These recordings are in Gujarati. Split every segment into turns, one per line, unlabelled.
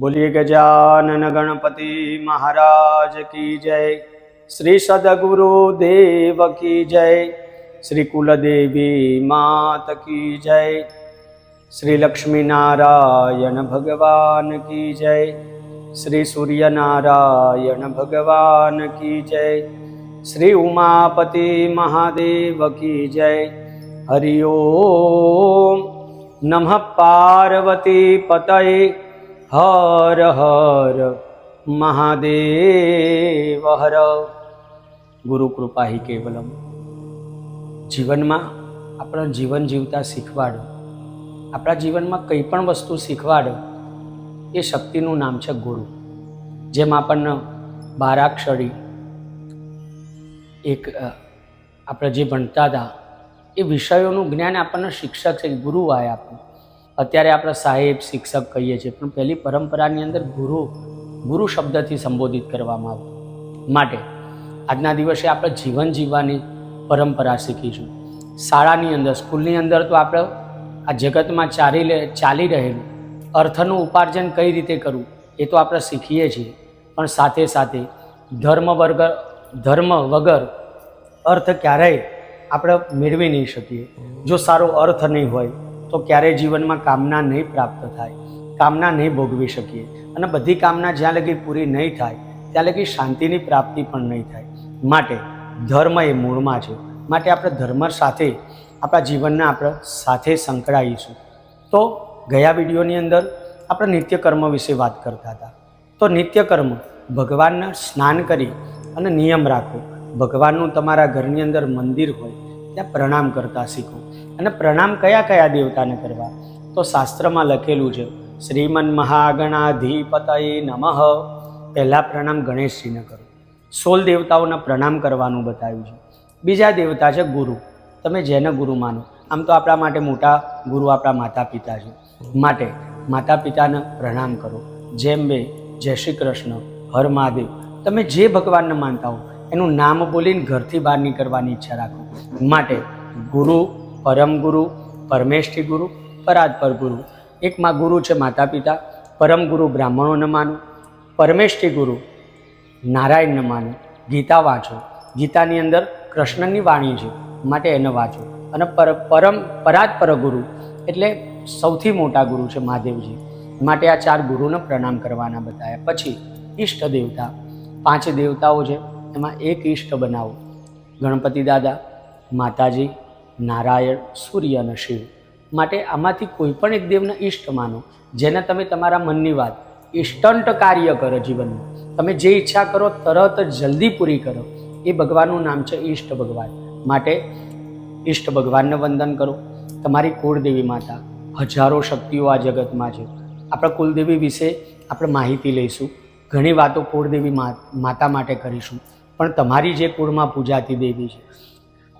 બોલીએ ગજાનન ગણપતિ મહારાજ કી જય. શ્રી સદગુરુ દેવ કી જય. શ્રી કુલદેવી માત કી જય. શ્રી લક્ષ્મીનારાયણ ભગવાન કી જય. શ્રી સૂર્યનારાયણ ભગવાન કી જય. શ્રી ઉમાપતિ મહાદેવ કી જય. હરિ ઓમ. નમઃ પાર્વતી પતય. હર હર મહાદેવ હર ગુરુ કૃપા હિ કેવલમ જીવનમાં આપણા જીવન જીવતા શીખવાડો આપણા જીવનમાં કંઈ પણ વસ્તુ શીખવાડો એ શક્તિનું નામ છે ગુરુ જેમ આપણને બારાક્ષરી એક આપણે જે ભણતા હતા એ વિષયોનું જ્ઞાન આપણને શિક્ષક છે ગુરુ આય આપણું અત્યારે આપણે સાહેબ, શિક્ષક કહીએ છીએ, પણ પહેલી પરંપરાની અંદર ગુરુ ગુરુ શબ્દથી સંબોધિત કરવામાં આવતું. માટે આજના દિવસે આપણે જીવન જીવવાની પરંપરા શીખીશું. શાળાની અંદર, સ્કૂલની અંદર તો આપણે આ જગતમાં ચાલી લે, ચાલી રહેલું. અર્થનું ઉપાર્જન કઈ રીતે કરવું, એ તો આપણે શીખીએ છીએ. પણ સાથે સાથે ધર્મ વર્ગ, ધર્મ વગર અર્થ ક્યારેય આપણે મેળવી નહીં શકીએ. જો સારો અર્થ નહીં હોય તો ક્યારેય જીવનમાં કામના નહીં પ્રાપ્ત થાય, કામના નહીં ભોગવી શકીએ અને બધી કામના જ્યાં લગી પૂરી નહીં થાય, ત્યાં લગી શાંતિની પ્રાપ્તિ પણ નહીં થાય. માટે ધર્મ એ મૂળમાં છે. માટે આપણે ધર્મ સાથે, આપણા જીવનને આપણે સાથે સંકળાઈશું તો ગયા વિડીયોની અંદર આપણે નિત્યકર્મ વિશે વાત કરતા હતા. તો નિત્યકર્મ, ભગવાનને સ્નાન કરી અને નિયમ રાખો. ભગવાનનું તમારા ઘરની અંદર મંદિર હોય ત્યાં પ્રણામ કરતા શીખો. અને પ્રણામ કયા કયા દેવતાને કરવા? તો શાસ્ત્રમાં લખેલું છે, શ્રીમન મહાગણાધિપતય નમઃ. પહેલાં પ્રણામ ગણેશજીને કરો. સોળ દેવતાઓને પ્રણામ કરવાનું બતાવ્યું છે. બીજા દેવતા છે ગુરુ. તમે જેને ગુરુ માનો. આમ તો આપણા માટે મોટા ગુરુ આપણા માતા પિતા છે. માટે માતા પિતાને પ્રણામ કરો. જેમ બે, જય શ્રી કૃષ્ણ, હર મહાદેવ. તમે જે ભગવાનને માનતા હો એનું નામ બોલીને ઘરથી બહાર નીકળવાની ઈચ્છા રાખો. માટે ગુરુ, પરમ ગુરુ, પરમેષ્ઠી ગુરુ, પરાત્પર ગુરુ. એકમાં ગુરુ છે માતા પિતા. પરમ ગુરુ બ્રાહ્મણોને માનો. પરમેષ્ઠી ગુરુ નારાયણને માનો. ગીતા વાંચો. ગીતાની અંદર કૃષ્ણની વાણી છે. માટે એને વાંચો. અને પર, પરમ, પરાત્પર ગુરુ એટલે સૌથી મોટા ગુરુ છે મહાદેવજી. માટે આ ચાર ગુરુને પ્રણામ કરવાના બતાવ્યા પછી ઈષ્ટ દેવતા પાંચ દેવતાઓ છે. એમાં એક ઈષ્ટ બનાવો. ગણપતિ દાદા, માતાજી, નારાયણ, સૂર્ય અને શિવ. માટે આમાંથી કોઈ પણ એક દેવને ઈષ્ટ માનો, જેને તમે તમારા મનની વાત ઇન્સ્ટન્ટ કાર્ય કરો જીવનમાં. તમે જે ઈચ્છા કરો, તરત જલ્દી પૂરી કરો. એ ભગવાનનું નામ છે ઈષ્ટ ભગવાન. માટે ઈષ્ટ ભગવાનને વંદન કરો. તમારી કુળદેવી માતા, હજારો શક્તિઓ આ જગતમાં છે. આપણા કુલદેવી વિશે આપણે માહિતી લઈશું. ઘણી વાતો કુળદેવી માતા માટે કરીશું. પણ તમારી જે કુળમાં પૂજાતી દેવી છે.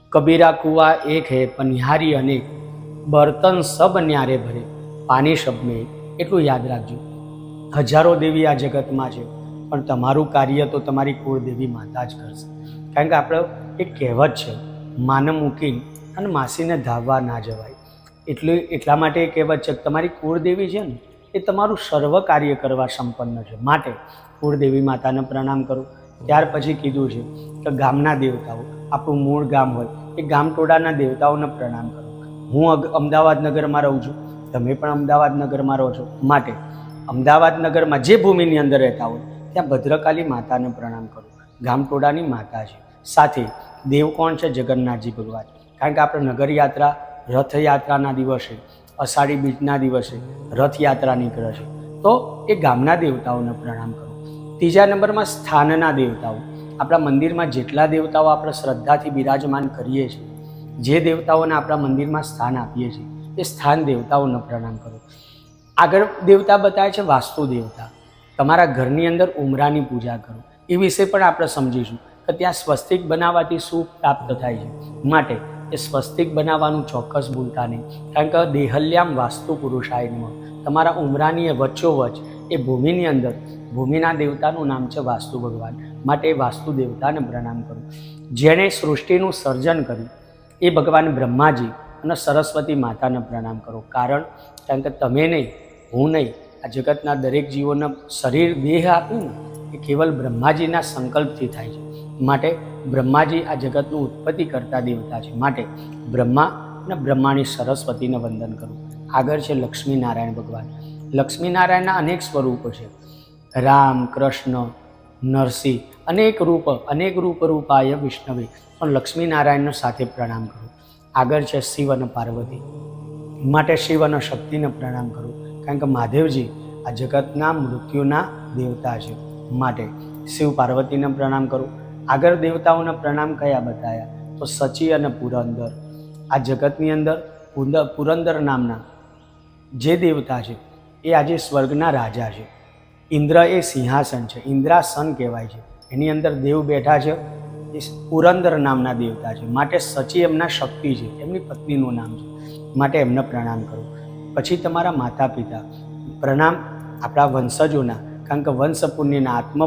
કબીરા કુવા એક હે પનિહારી અનેક. બર્તન સબ ન્યારે ભરે પાણી મેં એટલું યાદ રાખજો. હજારો દેવી આ જગતમાં છે, પણ તમારું કાર્ય તો તમારી કુળદેવી માતા જ કરશે. કારણ કે આપણે એક કહેવત છે, માન મૂકીને અને માસીને ધાવવા ના જવાય. એટલે, એટલા માટે એ કહેવત છે કે તમારી કુળદેવી છે ને, એ તમારું સર્વ કાર્ય કરવા સંપન્ન છે. માટે કુળદેવી માતાને પ્રણામ કરો. ત્યાર પછી કીધું છે કે ગામના દેવતાઓ, આપણું મૂળ ગામ હોય, એ ગામટોડાના દેવતાઓને પ્રણામ કરો. હું અમદાવાદ નગરમાં રહું છું. તમે પણ અમદાવાદ નગરમાં રહો છો. માટે અમદાવાદ નગરમાં જે ભૂમિની અંદર રહેતા હોય, ત્યાં ભદ્રકાલી માતાને પ્રણામ કરો. ગામટોડાની માતા છે. સાથે દેવ કોણ છે? જગન્નાથજી ભગવાન. કારણ કે આપણે નગરયાત્રા, રથયાત્રાના દિવસે, અષાઢી બીજના દિવસે રથયાત્રા નીકળે છે. તો એ ગામના દેવતાઓને પ્રણામ કરો. ત્રીજા નંબરમાં સ્થાનના દેવતાઓ. આપણા મંદિરમાં જેટલા દેવતાઓ આપણે શ્રદ્ધાથી બિરાજમાન કરીએ છીએ, જે દેવતાઓને આપણા મંદિરમાં સ્થાન આપીએ છીએ, એ સ્થાન દેવતાઓને પ્રણામ કરો. આગળ દેવતા બતાવે છે વાસ્તુ દેવતા. તમારા ઘરની અંદર ઉમરાની પૂજા કરો. એ વિશે પણ આપણે સમજીશું કે ત્યાં સ્વસ્તિક બનાવવાથી શું પ્રાપ્ત થાય છે. માટે એ સ્વસ્તિક બનાવવાનું ચોક્કસ ભૂલતા નહીં. કારણ કે દેહલ્યામ વાસ્તુ પુરુષાય નમઃ. તમારા ઉમરાની વચ્ચોવચ એ ભૂમિની અંદર, ભૂમિના દેવતાનું નામ છે વાસ્તુ ભગવાન. માટે વાસ્તુ દેવતાને પ્રણામ કરું. જેણે સૃષ્ટિનું સર્જન કર્યું, એ ભગવાન બ્રહ્માજી અને સરસ્વતી માતાને પ્રણામ કરો. કારણ કારણ કે તમે નહીં, હું નહીં. આ જગતના દરેક જીવોને શરીર દેહ આપ્યું ને એ કેવલ બ્રહ્માજીના સંકલ્પથી થાય છે. માટે બ્રહ્માજી આ જગતનું ઉત્પત્તિ કરતા દેવતા છે. માટે બ્રહ્મા અને બ્રહ્માની સરસ્વતીને વંદન કરવું આગળ છે લક્ષ્મીનારાયણ ભગવાન. લક્ષ્મીનારાયણના અનેક સ્વરૂપો છે. રામ, કૃષ્ણ, નરસિંહ, અનેક રૂપ અનેક રૂપ રૂપાય વિષ્ણવે પણ લક્ષ્મીનારાયણનો સાથે પ્રણામ કરું. આગળ છે શિવ અને પાર્વતી. માટે શિવ અને શક્તિને પ્રણામ કરું. કારણ કે મહાદેવજી આ જગતના મૃત્યુના દેવતા છે. માટે શિવ પાર્વતીને પ્રણામ કરું. આગળ દેવતાઓને પ્રણામ કયા બતાવ્યા તો સચી અને પુરંદર. આ જગતની અંદર પુરંદર નામના જે દેવતા છે એ આજે સ્વર્ગના રાજા છે. ઇન્દ્ર એ સિંહાસન છે. ઇન્દ્રાસન કહેવાય છે. એની અંદર દેવ બેઠા છે. એ પુરંદર નામના દેવતા છે. માટે સચી એમના શક્તિ છે. એમની પત્નીનું નામ છે. માટે એમને પ્રણામ કરો. પછી તમારા માતા પિતા પ્રણામ આપણા વંશજોના, કારણ કે વંશ પુણ્યના આત્મ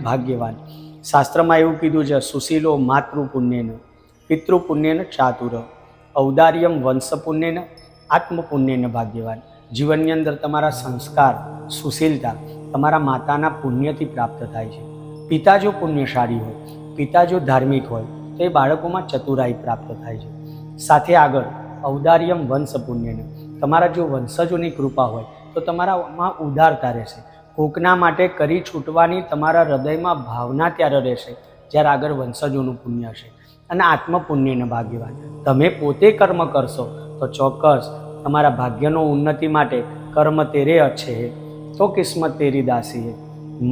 ભાગ્યવાન. શાસ્ત્રમાં એવું કીધું છે, સુશીલો માતૃ પુણ્યનો પિતૃ પુણ્યને ચાતુર, ઔદાર્યમ વંશ પુણ્યને આત્મ ભાગ્યવાન. જીવનની અંદર તમારા સંસ્કાર, સુશીલતા તમારા માતાના પુણ્યથી પ્રાપ્ત થાય છે. પિતા જો પુણ્યશાળી હોય, પિતા જો ધાર્મિક હોય, તો એ બાળકોમાં ચતુરાઈ પ્રાપ્ત થાય છે. સાથે આગળ ઔદાર્યમ વંશ પુણ્યને. તમારા જો વંશજોની કૃપા હોય, તો તમારામાં ઉદારતા રહેશે. કોકના માટે કરી છૂટવાની તમારા હૃદયમાં ભાવના ત્યારે રહેશે, જ્યારે આગળ વંશજોનું પુણ્ય હશે. અને આત્મપુણ્યને ભાગ્યવાન. તમે પોતે કર્મ કરશો, તો ચોક્કસ તમારા ભાગ્યનો ઉન્નતિ માટે કર્મ તેરે અચ્છે હે તો કિસ્મત તેરી દાસી હે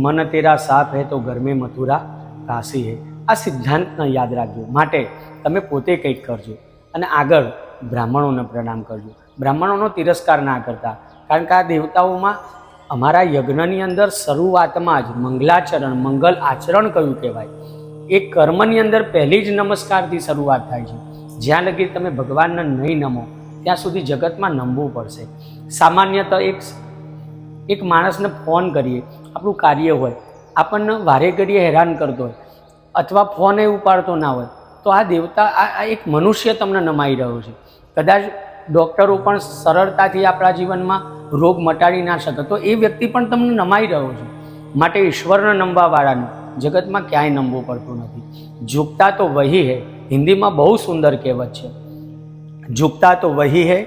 મન તેરા સાફ હે તો ગરમે મથુરા કાશી હે આ સિદ્ધાંતને યાદ રાખજો. માટે તમે પોતે કંઈક કરજો અને આગળ બ્રાહ્મણોને પ્રણામ કરજો. બ્રાહ્મણોનો તિરસ્કાર ના કરતા, કારણ કે આ દેવતાઓમાં અમારા યજ્ઞની અંદર શરૂઆતમાં જ મંગલાચરણ, મંગલ આચરણ કયું કહેવાય? એ કર્મની અંદર પહેલી જ નમસ્કારથી શરૂઆત થાય છે. જ્યાં લગી તમે ભગવાનને નહીં નમો ત્યાં સુધી જગતમાં નમવું પડશે. સામાન્યત એક એક માણસને ફોન કરીએ, આપણું કાર્ય હોય, આપણને વારે ઘડીએ હેરાન કરતો હોય, અથવા ફોન એ ઉપાડતો ના હોય, તો આ દેવતા, આ એક મનુષ્ય તમને નમાઈ રહ્યો છે. કદાચ ડૉક્ટરો પણ સરળતાથી આપણા જીવનમાં રોગ મટાડી ના શકે, તો એ વ્યક્તિ પણ તમને નમાઈ રહ્યો છે. માટે ઈશ્વરને નમવાવાળાને જગતમાં ક્યાંય નમવું પડતું નથી. ઝૂકતા તો વહી હે, હિન્દીમાં બહુ સુંદર કહેવત છે. झुकता तो वही है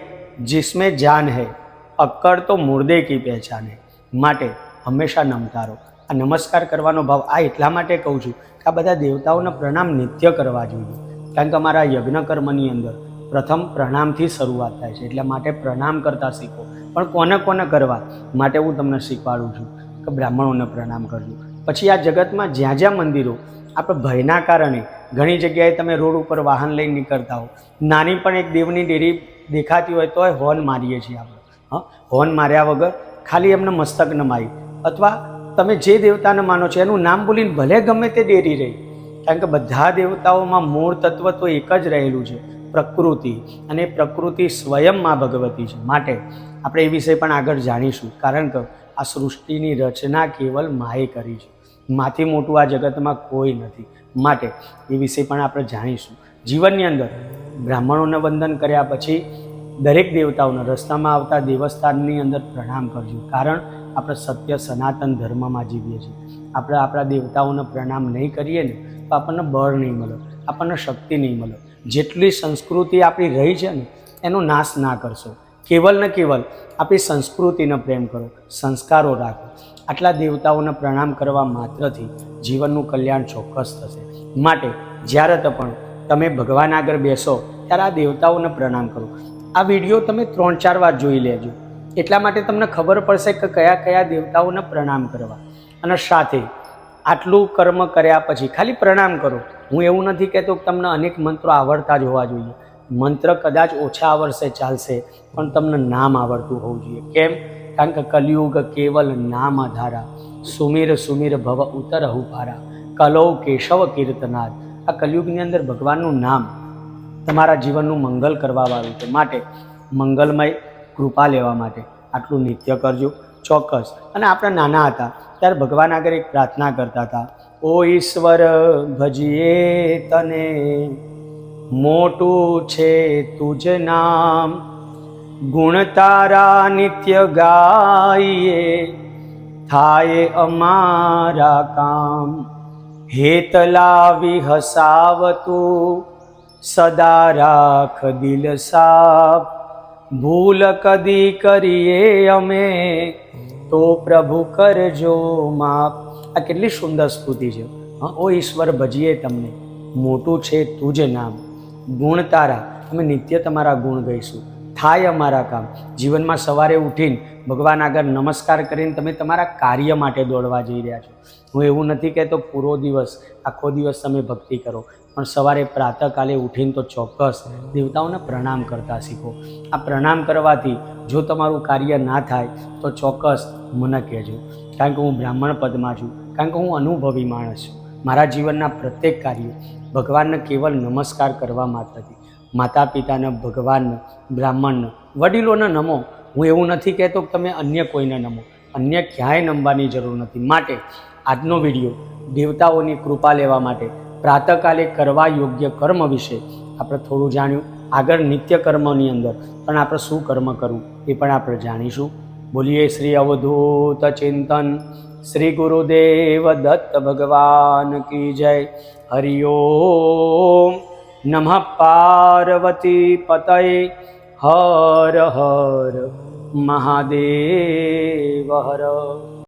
जिसमें जान है અક્કડ તો મુર્દે કી પહેચાન હે માટે હંમેશા નમતા રહો આ નમસ્કાર કરવાનો ભાવ આ એટલા માટે કહું છું કે આ બધા દેવતાઓને પ્રણામ નિત્ય કરવા જોઈએ કારણ કે અમારા યજ્ઞ કર્મની અંદર પ્રથમ પ્રણામથી શરૂઆત થાય છે એટલે માટે પ્રણામ કરતા શીખો પણ કોને કોને કરવા માટે હું તમને શીખવાડું છું કે બ્રાહ્મણોને પ્રણામ કરજો પછી આ જગતમાં જ્યાં જ્યાં મંદિરો આપણે ભયના કારણે ઘણી જગ્યાએ તમે રોડ ઉપર વાહન લઈને નીકળતા હો. નાની પણ એક દેવની ડેરી દેખાતી હોય તોય હોર્ન મારીએ છીએ આપણે. હા, હોર્ન માર્યા વગર ખાલી એમને મસ્તક નમાવી અથવા તમે જે દેવતાને માનો છો, એનું નામ બોલીને ભલે ગમે તે ડેરી રહી, કારણ કે બધા દેવતાઓમાં મૂળ તત્વ તો એક જ રહેલું છે, પ્રકૃતિ. અને પ્રકૃતિ સ્વયં માં ભગવતી છે. માટે આપણે એ વિષય પણ આગળ જાણીશું. કારણ કે આ સૃષ્ટિની રચના કેવલ માએ કરી છે. માથી મોટું આ જગતમાં કોઈ નથી. માટે એ વિશે પણ આપણે જાણીશું. જીવનની અંદર બ્રાહ્મણોને વંદન કર્યા પછી દરેક દેવતાઓને રસ્તામાં આવતા દેવસ્થાનની અંદર પ્રણામ કરજો. કારણ આપણે સત્ય સનાતન ધર્મમાં જીવીએ છીએ. આપણે આપણા દેવતાઓને પ્રણામ નહીં કરીએ ને તો આપણને બળ નહીં મળે, આપણને શક્તિ નહીં મળે. જેટલી સંસ્કૃતિ આપણી રહી છે ને, એનો નાશ ના કરશો. કેવલ ને કેવલ આપણી સંસ્કૃતિને પ્રેમ કરો, સંસ્કારો રાખો. આટલા દેવતાઓને પ્રણામ કરવા માત્રથી જીવનનું કલ્યાણ ચોક્કસ થશે. માટે જ્યારે પણ તમે ભગવાન આગળ બેસો, ત્યારે આ દેવતાઓને પ્રણામ કરો. આ વીડિયો તમે ત્રણ ચાર વાર જોઈ લેજો. એટલા માટે તમને ખબર પડશે કે કયા કયા દેવતાઓને પ્રણામ કરવા. અને સાથે આટલું કર્મ કર્યા પછી ખાલી પ્રણામ કરો. હું એવું નથી કહેતો કે તમને અનેક મંત્રો આવડતા જ હોવા જોઈએ. મંત્ર કદાચ ઓછા આવડશે, ચાલશે, પણ તમને નામ આવડતું હોવું જોઈએ. કેમ? કારણ કે કલિયુગ કેવલ નામ આધારા સુમીર સુમીર ભવ ઉતર હુપારા કલૌ કેશવ કીર્તનાદ. આ કલિયુગની અંદર ભગવાનનું નામ તમારા જીવનનું મંગલ કરવાવાળું છે. માટે મંગલમય કૃપા લેવા માટે આટલું નિત્ય કરજો. ચોક્કસ. અને આપણે નાના હતા, ત્યારે ભગવાન આગળ એક પ્રાર્થના કરતા હતા, ઓ ઈશ્વર, ભજીએ તને. મોટું છે તુજ નામ. ગુણ તારા નિત્ય ગાઈએ, થાય અમારા કામ. હેત લાવી હસાવતું, સદા રાખ દિલ સાફ. ભૂલ કદી કરીએ અમે, તો પ્રભુ કરજો માપ આ કેટલી સુંદર સ્તુતિ છે. ઓ ઈશ્વર, ભજીએ તમને. મોટું છે તું જ નામ. ગુણ તારા. અમે નિત્ય તમારા ગુણ ગઈશું થાય અમારા કામ. જીવનમાં સવારે ઉઠીને ભગવાન આગળ નમસ્કાર કરીને તમે તમારા કાર્ય માટે દોડવા જઈ રહ્યા છો. હું એવું નથી કહેતો પૂરો દિવસ, આખો દિવસ તમે ભક્તિ કરો. પણ સવારે પ્રાતઃકાલે ઉઠીને તો ચોક્કસ દેવતાઓને પ્રણામ કરતા શીખો. આ પ્રણામ કરવાથી જો તમારું કાર્ય ના થાય, તો ચોક્કસ મને કહેજો. કારણ કે હું બ્રાહ્મણ પદમાં છું. કારણ કે હું અનુભવી માણસ છું. મારા જીવનના પ્રત્યેક કાર્યો ભગવાનને કેવલ નમસ્કાર કરવા માત્રથી માતા પિતાને ભગવાનને, બ્રાહ્મણને, વડીલોને નમો. હું એવું નથી કહેતો કે તમે અન્ય કોઈને નમો. અન્ય ક્યાંય નમવાની જરૂર નથી. માટે આજનો વીડિયો દેવતાઓની કૃપા લેવા માટે પ્રાતકાલે કરવા યોગ્ય કર્મ વિશે આપણે થોડું જાણ્યું. આગળ નિત્ય કર્મની અંદર પણ આપણે શું કર્મ કરવું એ પણ આપણે જાણીશું. બોલીએ શ્રી અવધૂત ચિંતન. શ્રી ગુરુદેવ દત્ત ભગવાન કી જય. હરિઓમ નમઃ પાર્વતી પતય. હર હર મહાદેવ હર.